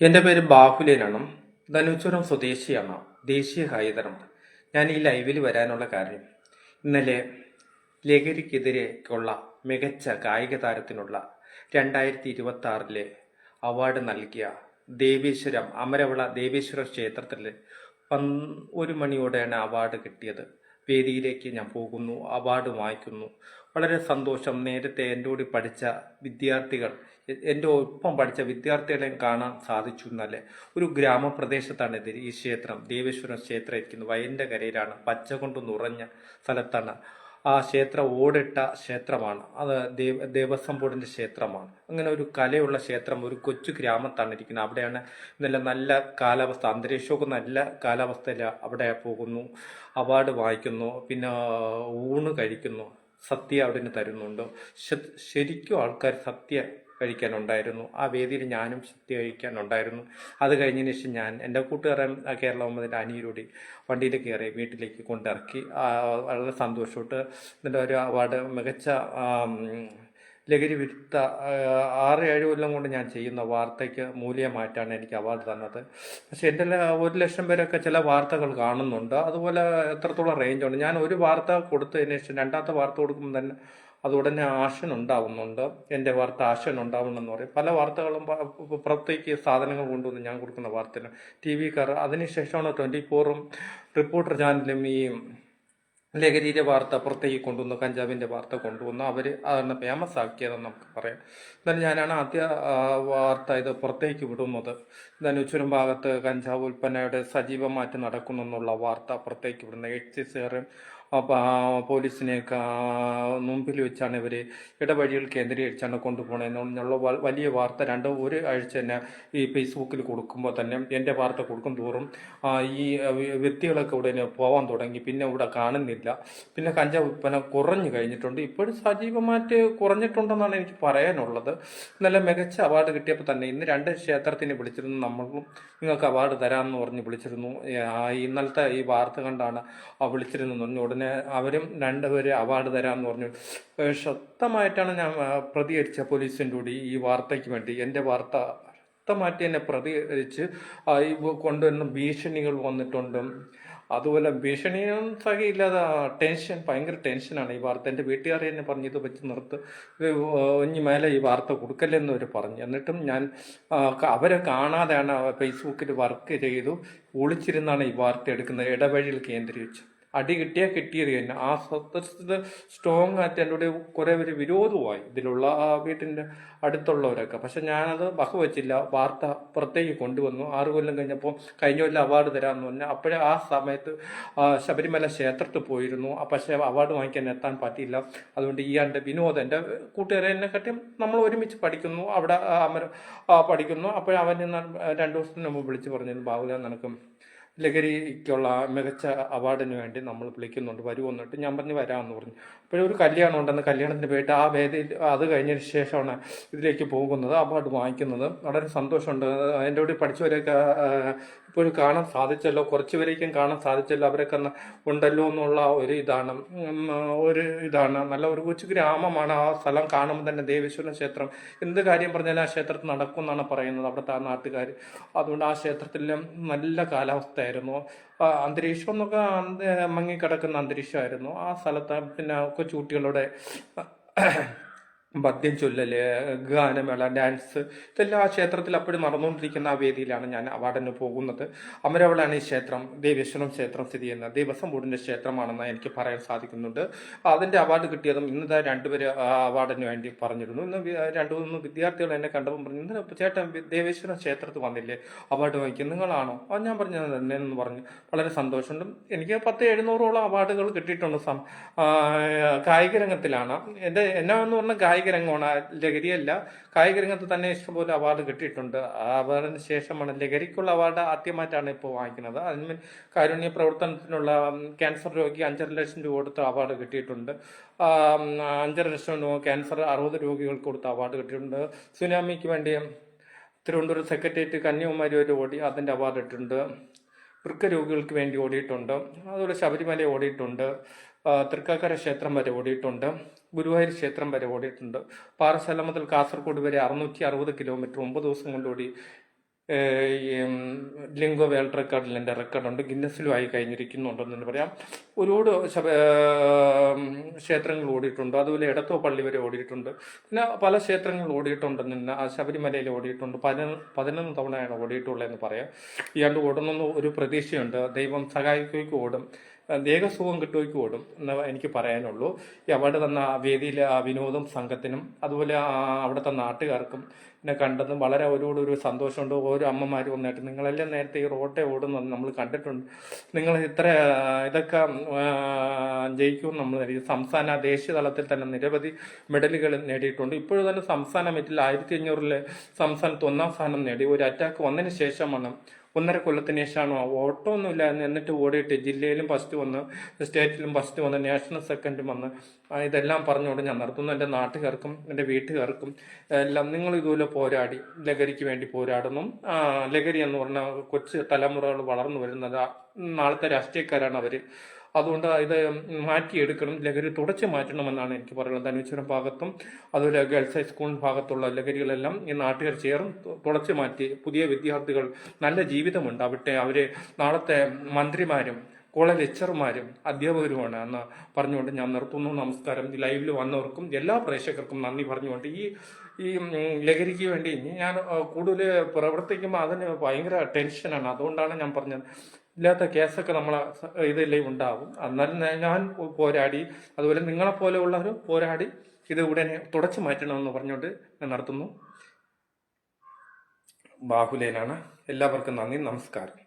എന്റെ പേര് ബാഹുലേനാണ്. ധനുച്ചുരം സ്വദേശിയാണ് ദേശീയ ഹൈദരം ഞാൻ ഈ ലൈവിൽ വരാനുള്ള കാര്യം ഇന്നലെ ലഹരിക്കെതിരെയുള്ള മികച്ച കായിക താരത്തിനുള്ള രണ്ടായിരത്തി ഇരുപത്തി ആറിലെ അവാർഡ് നൽകിയ ദേവീശ്വരം അമരവിള ദേവീശ്വര ക്ഷേത്രത്തിൽ ഒരു മണിയോടെയാണ് അവാർഡ് കിട്ടിയത്. വേദിയിലേക്ക് ഞാൻ പോകുന്നു അവാർഡ് വാങ്ങിക്കുന്നു. വളരെ സന്തോഷം. നേരത്തെ എന്റെ കൂടി പഠിച്ച വിദ്യാർത്ഥികൾ എന്റെ ഒപ്പം പഠിച്ച വിദ്യാർത്ഥികളെയും കാണാൻ സാധിച്ചു എന്നല്ലേ? ഒരു ഗ്രാമപ്രദേശത്താണ് ഇത് ഈ ക്ഷേത്രം. ദേവേശ്വരം ക്ഷേത്രം ഇരിക്കുന്നത്. വയലിന്റെ കരയിലാണ്. പച്ച കൊണ്ട് നിറഞ്ഞ സ്ഥലത്താണ്. ആ ക്ഷേത്രം ഓടിട്ട ക്ഷേത്രമാണ്. അത് ദേവ ദേവസ്വം ബോർഡിന്റെ ക്ഷേത്രമാണ്. അങ്ങനെ ഒരു കലയുള്ള ക്ഷേത്രം ഒരു കൊച്ചു ഗ്രാമത്താണ് ഇരിക്കുന്നത്. അവിടെയാണ് നല്ല നല്ല കാലാവസ്ഥ. അന്തരീക്ഷമൊക്കെ നല്ല കാലാവസ്ഥയിൽ അവിടെ പോകുന്നു. അവാർഡ് വായിക്കുന്നു പിന്നെ ഊണ് കഴിക്കുന്നു. സത്യ അവിടെ തരുന്നുണ്ട്. ശരിക്കും ആൾക്കാർ സദ്യ കഴിക്കാനുണ്ടായിരുന്നു. ആ വേദിയിൽ ഞാനും ശക്തി കഴിക്കാനുണ്ടായിരുന്നു. അത് കഴിഞ്ഞതിന് ശേഷം ഞാൻ എന്റെ കൂട്ടുകാരൻ കേരള ഒമ്പതിന്റെ അനിയിലൂടെ വണ്ടിയിൽ കയറി വീട്ടിലേക്ക് കൊണ്ടിറക്കി. വളരെ സന്തോഷമായിട്ട് ഇതിന്റെ ഒരു അവാർഡ് മികച്ച ലഹരി വിരുദ്ധ ആറ് ഏഴ് കൊല്ലം കൊണ്ട് ഞാൻ ചെയ്യുന്ന വാർത്തയ്ക്ക് മൂല്യമായിട്ടാണ് എനിക്ക് അവാർഡ് തന്നത്. പക്ഷേ എന്റെ ഒരു ലക്ഷം പേരൊക്കെ ചില വാർത്തകൾ കാണുന്നുണ്ട്. അതുപോലെ എത്രത്തോളം റേഞ്ചുണ്ട് ഞാൻ ഒരു വാർത്ത കൊടുത്തതിന് ശേഷം രണ്ടാമത്തെ വാർത്ത കൊടുക്കുമ്പോൾ തന്നെ അത് ഉടനെ ആഷൻ ഉണ്ടാവുന്നുണ്ട് എന്റെ വാർത്ത ആഷൻ ഉണ്ടാവണമെന്ന് പറയും. പല വാർത്തകളും പുറത്തേക്ക് സാധനങ്ങൾ കൊണ്ടുവന്ന് ഞാൻ കൊടുക്കുന്ന വാർത്തയിലും ടി വിക്കാർ അതിനുശേഷമാണ് ട്വന്റി ഫോറും റിപ്പോർട്ടർ ചാനലും ഈ ലഹരിയുടെ വാർത്ത പുറത്തേക്ക് കൊണ്ടുവന്നു കഞ്ചാവിന്റെ വാർത്ത കൊണ്ടുവന്നു. അവർ അതാണ് ഫേമസ് ആക്കിയതെന്ന് നമുക്ക് പറയാം. എന്നാലും ഞാനാണ് ആദ്യ വാർത്ത ഇത് പുറത്തേക്ക് വിടുന്നത്. ധനുച്ചുരം ഭാഗത്ത് കഞ്ചാവ് ഉൽപ്പന്നയുടെ സജീവമായിട്ട് നടക്കുന്നു എന്നുള്ള വാർത്ത പുറത്തേക്ക് വിടുന്നത്. എക്സൈസുകാരും പോലീസിനെയൊക്കെ മുമ്പിൽ വെച്ചാണ് ഇവർ ഇടവഴികൾ കേന്ദ്രീകരിച്ചാണ് കൊണ്ടുപോകണമെന്നുള്ള വലിയ വാർത്ത രണ്ട് ഒരു ആഴ്ച തന്നെ ഈ ഫേസ്ബുക്കിൽ കൊടുക്കുമ്പോൾ തന്നെ എന്റെ വാർത്ത കൊടുക്കും തോറും ഈ വ്യക്തികളൊക്കെ ഉടനെ പോകാൻ തുടങ്ങി. പിന്നെ ഇവിടെ കാണുന്നില്ല. പിന്നെ കഞ്ചാവ് ഉൽപ്പന്നം കുറഞ്ഞു കഴിഞ്ഞിട്ടുണ്ട്. ഇപ്പോഴും സജീവമായിട്ട് കുറഞ്ഞിട്ടുണ്ടെന്നാണ് എനിക്ക് പറയാനുള്ളത്. നല്ല മികച്ച അവാർഡ് കിട്ടിയപ്പോൾ തന്നെ ഇന്ന് രണ്ട് ക്ഷേത്രത്തിന് വിളിച്ചിരുന്നു. നമ്മളും നിങ്ങൾക്ക് അവാർഡ് തരാമെന്ന് പറഞ്ഞ് വിളിച്ചിരുന്നു. ഇന്നലത്തെ ഈ വാർത്ത കണ്ടാണ് വിളിച്ചിരുന്നു പറഞ്ഞു. ഉടനെ അവരും രണ്ടുപേരെ അവാർഡ് തരാമെന്ന് പറഞ്ഞു. ശക്തമായിട്ടാണ് ഞാൻ പ്രതികരിച്ച പോലീസിന്റെ കൂടി ഈ വാർത്തയ്ക്ക് വേണ്ടി. എന്റെ വാർത്ത ശക്തമായിട്ട് എന്നെ പ്രതികരിച്ച് കൊണ്ടുവരുന്ന ഭീഷണികൾ വന്നിട്ടുണ്ട്. അതുപോലെ ഭീഷണിയും സഹിയില്ലാതെ ടെൻഷൻ ഭയങ്കര ടെൻഷനാണ് ഈ വാർത്ത. എന്റെ വീട്ടുകാർ തന്നെ പറഞ്ഞു ഇത് വെച്ച് നിർത്ത്. ഇനി മേലെ ഈ വാർത്ത കൊടുക്കല്ലെന്ന് അവർ പറഞ്ഞു. എന്നിട്ടും ഞാൻ അവരെ കാണാതെയാണ് ഫേസ്ബുക്കിൽ വർക്ക് ചെയ്തു. ഒളിച്ചിരുന്നാണ് ഈ വാർത്ത എടുക്കുന്നത്. ഇടവഴിയിൽ കേന്ദ്രീകരിച്ച്. അടി കിട്ടിയാൽ കിട്ടിയത് തന്നെ. ആ സത്യത്തിൽ സ്ട്രോങ് ആയിട്ട് എന്റെ കൂടെ കുറേ പേര് വിരോധമായി ഇതിലുള്ള ആ വീട്ടിന്റെ അടുത്തുള്ളവരൊക്കെ. പക്ഷെ ഞാനത് ബഹുവച്ചില്ല വാർത്ത പുറത്തേക്ക് കൊണ്ടുവന്നു. ആറ് കൊല്ലം കഴിഞ്ഞപ്പോൾ കഴിഞ്ഞ കൊല്ലം അവാർഡ് തരാമെന്ന് പറഞ്ഞു അപ്പോഴേ ആ സമയത്ത് ശബരിമല ക്ഷേത്രത്തിൽ പോയിരുന്നു. പക്ഷേ അവാർഡ് വാങ്ങിക്കാൻ എത്താൻ പറ്റിയില്ല. അതുകൊണ്ട് ഈ ആണ്ട് വിനോദം എന്റെ കൂട്ടുകാരെ എന്നെ എന്നെക്കാട്ടിയും നമ്മൾ ഒരുമിച്ച് പഠിക്കുന്നു. അവിടെ അമര പഠിക്കുന്നു. അപ്പോഴവൻ രണ്ടു ദിവസത്തിന് മുമ്പ് വിളിച്ച് പറഞ്ഞിരുന്നു ബാബുല നിനക്കും ലഹരിക്കുള്ള മികച്ച അവാർഡിന് വേണ്ടി നമ്മൾ വിളിക്കുന്നുണ്ട്. വരുമോ എന്നിട്ട് ഞാൻ പറഞ്ഞ് വരാമെന്ന് പറഞ്ഞു. അപ്പോഴൊരു കല്യാണം ഉണ്ടെന്ന് കല്യാണത്തിന് പോയിട്ട് ആ വേദിയിൽ അത് കഴിഞ്ഞതിന് ശേഷമാണ് ഇതിലേക്ക് പോകുന്നത്. അവാർഡ് വാങ്ങിക്കുന്നത്. വളരെ സന്തോഷമുണ്ട്. എന്റെ കൂടെ പഠിച്ചവരെയൊക്കെ ഇപ്പോഴും കാണാൻ സാധിച്ചല്ലോ. കുറച്ച് പേരേക്കും കാണാൻ സാധിച്ചല്ലോ. അവരൊക്കെ ഉണ്ടല്ലോ എന്നുള്ള ഒരു ഇതാണ്. ഒരു ഇതാണ്. നല്ല ഒരു കൊച്ചു ഗ്രാമമാണ് ആ സ്ഥലം കാണുമ്പോൾ തന്നെ ദേവേശ്വരം ക്ഷേത്രം. എന്ത് കാര്യം പറഞ്ഞാലും ആ ക്ഷേത്രത്തിൽ നടക്കും എന്നാണ് പറയുന്നത് അവിടുത്തെ ആ നാട്ടുകാർ അതുകൊണ്ട് ആ ക്ഷേത്രത്തിൽ നല്ല കാലാവസ്ഥയായിരുന്നു. അന്തരീക്ഷം എന്നൊക്കെ മങ്ങിക്കിടക്കുന്ന അന്തരീക്ഷമായിരുന്നു. ആ സ്ഥലത്ത് പിന്നെ കൊച്ചുകുട്ടികളുടെ പദ്യം ചൊല്ലല് ഗാനമേള ഡാൻസ് ഇതെല്ലാം ആ ക്ഷേത്രത്തിൽ അപ്പോഴും നടന്നുകൊണ്ടിരിക്കുന്ന ആ വേദിയിലാണ് ഞാൻ അവാർഡിന് പോകുന്നത്. അമരവളാണ് ഈ ക്ഷേത്രം ദേവേശ്വരം ക്ഷേത്രം സ്ഥിതി ചെയ്യുന്ന ദേവസ്വം ബോർഡിന്റെ ക്ഷേത്രമാണെന്ന് എനിക്ക് പറയാൻ സാധിക്കുന്നുണ്ട്. അതിന്റെ അവാർഡ് കിട്ടിയതും ഇന്ന് ദാ രണ്ടുപേര് അവാർഡിന് വേണ്ടി പറഞ്ഞിരുന്നു. ഇന്ന് രണ്ടു മൂന്ന് വിദ്യാർത്ഥികൾ എന്നെ കണ്ടപ്പോൾ പറഞ്ഞു ഇന്ന് ചേട്ടൻ ദേവേശ്വരം ക്ഷേത്രത്തിൽ വന്നില്ലേ? അവാർഡ് വാങ്ങിക്കും നിങ്ങളാണോ? അത് ഞാൻ പറഞ്ഞു തന്നെ എന്ന് പറഞ്ഞു. വളരെ സന്തോഷമുണ്ട്. എനിക്ക് പത്ത് എഴുന്നൂറോളം അവാർഡുകൾ കിട്ടിയിട്ടുണ്ട് സം കായിക രംഗത്തിലാണ്. എന്റെ എന്നാ എന്ന് പറഞ്ഞാൽ കായിക രംഗമാണ്. ലഹരിയല്ല. കായിക രംഗത്ത് തന്നെ ഇഷ്ടംപോലെ അവാർഡ് കിട്ടിയിട്ടുണ്ട്. അവാർഡിന് ശേഷമാണ് ലഹരിക്കുള്ള അവാർഡ് ആദ്യമായിട്ടാണ് ഇപ്പോൾ വാങ്ങിക്കുന്നത്. അതിന് കാരുണ്യ പ്രവർത്തനത്തിനുള്ള ക്യാൻസർ രോഗി അഞ്ചര ലക്ഷം രൂപ കൊടുത്ത അവാർഡ് കിട്ടിയിട്ടുണ്ട്. അഞ്ചര ലക്ഷം രൂപ ക്യാൻസർ അറുപത് രോഗികൾക്ക് കൊടുത്ത അവാർഡ് കിട്ടിയിട്ടുണ്ട്. സുനാമിക്ക് വേണ്ടി തിരുവനന്തപുരം സെക്രട്ടേറിയറ്റ് കന്യാകുമാരി വരെ ഓടി അതിന്റെ അവാർഡ് ഇട്ടിട്ടുണ്ട്. വൃക്ക രോഗികൾക്ക് വേണ്ടി ഓടിയിട്ടുണ്ട്. അതുപോലെ ശബരിമല ഓടിയിട്ടുണ്ട്. തൃക്കാക്കര ക്ഷേത്രം വരെ ഓടിയിട്ടുണ്ട്. ഗുരുവായൂർ ക്ഷേത്രം വരെ ഓടിയിട്ടുണ്ട്. പാറശാല മുതൽ കാസർഗോഡ് വരെ അറുന്നൂറ്റി അറുപത് കിലോമീറ്റർ. ഒമ്പത് ദിവസം കൊണ്ട് ഓടി ഏഹ്, ഈ, ഉം, ലിംഗോ വേൾഡ് റെക്കോർഡിൽ എന്റെ റെക്കോർഡുണ്ട്. ഗിന്നസിലും ആയി കഴിഞ്ഞിരിക്കുന്നുണ്ടെന്ന് പറയാം. ഒരുപാട് ക്ഷേത്രങ്ങൾ ഓടിയിട്ടുണ്ട്. അതുപോലെ എടത്തോ പള്ളി വരെ ഓടിയിട്ടുണ്ട്. പിന്നെ പല ക്ഷേത്രങ്ങൾ ഓടിയിട്ടുണ്ടെന്ന് തന്നെ ശബരിമലയിൽ ഓടിയിട്ടുണ്ട്. പതിന പതിനൊന്ന് തവണയാണ് ഓടിയിട്ടുള്ളതെന്ന് പറയാം. ഇയാണ്ട് ഓടുന്ന ഒരു പ്രതീക്ഷയുണ്ട്. ദൈവം സഹായിക്കും ഓടും. ദേഹസുഖം കിട്ടുകയ്ക്ക് ഓടും എന്ന് എനിക്ക് പറയാനുള്ളൂ. ഈ അവാർഡ് തന്ന വേദിയിൽ വിനോദം സംഘത്തിനും അതുപോലെ അവിടുത്തെ നാട്ടുകാർക്കും എന്നെ കണ്ടതും വളരെ അവരോട് ഒരു സന്തോഷമുണ്ട് ഓരോ അമ്മമാരും വന്നിട്ട് നിങ്ങളെല്ലാം നേരത്തെ ഈ റോട്ടെ ഓടുന്നത് നമ്മൾ കണ്ടിട്ടുണ്ട്. നിങ്ങൾ ഇത്ര ഇതൊക്കെ ജയിക്കും നമ്മൾ. സംസ്ഥാന ദേശീയ തലത്തിൽ തന്നെ നിരവധി മെഡലുകൾ നേടിയിട്ടുണ്ട്. ഇപ്പോഴും തന്നെ സംസ്ഥാന മെറ്റിൽ ആയിരത്തി അഞ്ഞൂറിലെ സംസ്ഥാനത്ത് ഒന്നാം സ്ഥാനം നേടി. ഒരു അറ്റാക്ക് വന്നതിന് ശേഷമാണ് ഒന്നര കൊല്ലത്തിന് ശേഷമാണ്? ഓട്ടമൊന്നുമില്ല എന്നിട്ട് ഓടിയിട്ട് ജില്ലയിലും ഫസ്റ്റ് വന്ന് സ്റ്റേറ്റിലും ഫസ്റ്റ് വന്ന് നാഷണൽ സെക്കൻഡും വന്ന് ഇതെല്ലാം പറഞ്ഞുകൊണ്ട് ഞാൻ നടത്തുന്നു എന്റെ നാട്ടുകാർക്കും എന്റെ വീട്ടുകാർക്കും എല്ലാം നിങ്ങൾ ഇതുപോലെ പോരാടി ലഹരിക്ക് വേണ്ടി പോരാടുന്നു. ലഹരി എന്ന് പറഞ്ഞാൽ കൊച്ചു തലമുറകൾ വളർന്നു വരുന്നത് നാളത്തെ രാഷ്ട്രീയക്കാരാണ് അവർ അതുകൊണ്ട് ഇത് മാറ്റിയെടുക്കണം ലഹരി തുടച്ചു മാറ്റണമെന്നാണ് എനിക്ക് പറയുന്നത്. ധനുശ്വരം ഭാഗത്തും അതുപോലെ ഗേൾസ് ഹൈസ്കൂൾ ഭാഗത്തുള്ള ലഹരികളെല്ലാം ഈ നാട്ടുകാർ ചേർന്ന് തുടച്ചു മാറ്റി. പുതിയ വിദ്യാർത്ഥികൾ നല്ല ജീവിതമുണ്ടാവട്ടെ അവരെ നാളത്തെ മന്ത്രിമാരും കോളേജ് ലെക്ചർമാരും അധ്യാപകരുമാണ് എന്ന് പറഞ്ഞുകൊണ്ട് ഞാൻ നിർത്തുന്നു. നമസ്കാരം. ലൈവിൽ വന്നവർക്കും എല്ലാ പ്രേക്ഷകർക്കും നന്ദി പറഞ്ഞുകൊണ്ട് ഈ ഈ ലഹരിക്ക് വേണ്ടി ഞാൻ കൂടുതൽ പ്രവർത്തിക്കുമ്പോൾ അതിന് ഭയങ്കര ടെൻഷനാണ്. അതുകൊണ്ടാണ് ഞാൻ പറഞ്ഞത്. ഇല്ലാത്ത കേസൊക്കെ നമ്മളെ ഇതിലേ ഉണ്ടാവും. എന്നാലും ഞാൻ- ഞാൻ പോരാടി അതുപോലെ നിങ്ങളെ പോലെയുള്ളവർ പോരാടി ഇത് ഉടനെ തുടച്ചു മാറ്റണമെന്ന് പറഞ്ഞുകൊണ്ട് ഞാൻ നടത്തുന്നു. ബാഹുലേനാണ്. എല്ലാവർക്കും നന്ദി നമസ്കാരം.